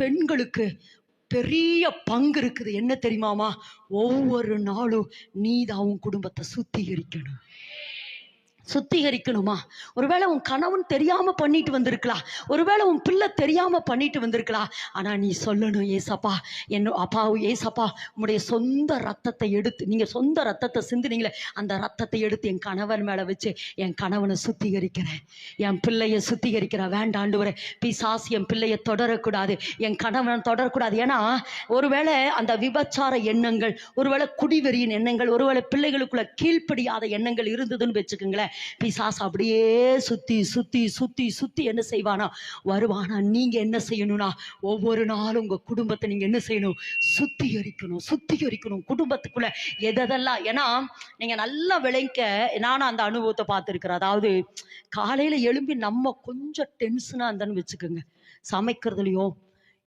பெண்களுக்கு பெரிய பங்கு இருக்குது. என்ன தெரியுமாமா? ஒவ்வொரு நாளும் நீ தான் உன் குடும்பத்தை சுத்திகரிக்கணும். சுத்திகரிக்கணுமா? ஒருவேளை உன் கணவன் தெரியாம பண்ணிட்டு வந்திருக்கலாம். ஒருவேளை உன் பிள்ளை தெரியாம பண்ணிட்டு வந்திருக்கலாம். ஆனா நீ சொல்லணும் ஏசப்பா என்ன அப்பா ஏசப்பா உங்களுடைய சொந்த ரத்தத்தை எடுத்து நீங்க சொந்த ரத்தத்தை சிந்துனீங்களே அந்த ரத்தத்தை எடுத்து என் கணவன் மேல வச்சு என் கணவனை சுத்திகரிக்கிறேன். என் பிள்ளைய சுத்திகரிக்கிறேன் வேண்டாண்டு வர பிசாசு என் பிள்ளைய தொடரக்கூடாது என் கணவன் தொடரக்கூடாது. ஏன்னா ஒருவேளை அந்த விபச்சார எண்ணங்கள் ஒருவேளை குடிவெறியின் எண்ணங்கள் ஒருவேளை பிள்ளைகளுக்குள்ள கீழ்ப்படியாத எண்ணங்கள் இருந்ததுன்னு வச்சுக்கோங்களேன் பிசாசு அப்படியே சுத்தி சுத்தி சுத்தி சுத்தி என்ன செய்வானா? வருவானா. நீங்க என்ன செய்யணும்னா ஒவ்வொரு நாளும் உங்க குடும்பத்தை நீங்க என்ன செய்யணும்? சுத்திகரிக்கணும் சுத்திகரிக்கணும். குடும்பத்துக்குள்ள எதெல்லாம் ஏன்னா நீங்க நல்லா விளைக்க நானும் அந்த அனுபவத்தை பார்த்துருக்குறேன். அதாவது காலையில எழும்பி நம்ம கொஞ்சம் டென்ஷனா இருந்தேன்னு வச்சுக்கோங்க. சமைக்கிறதுலையும்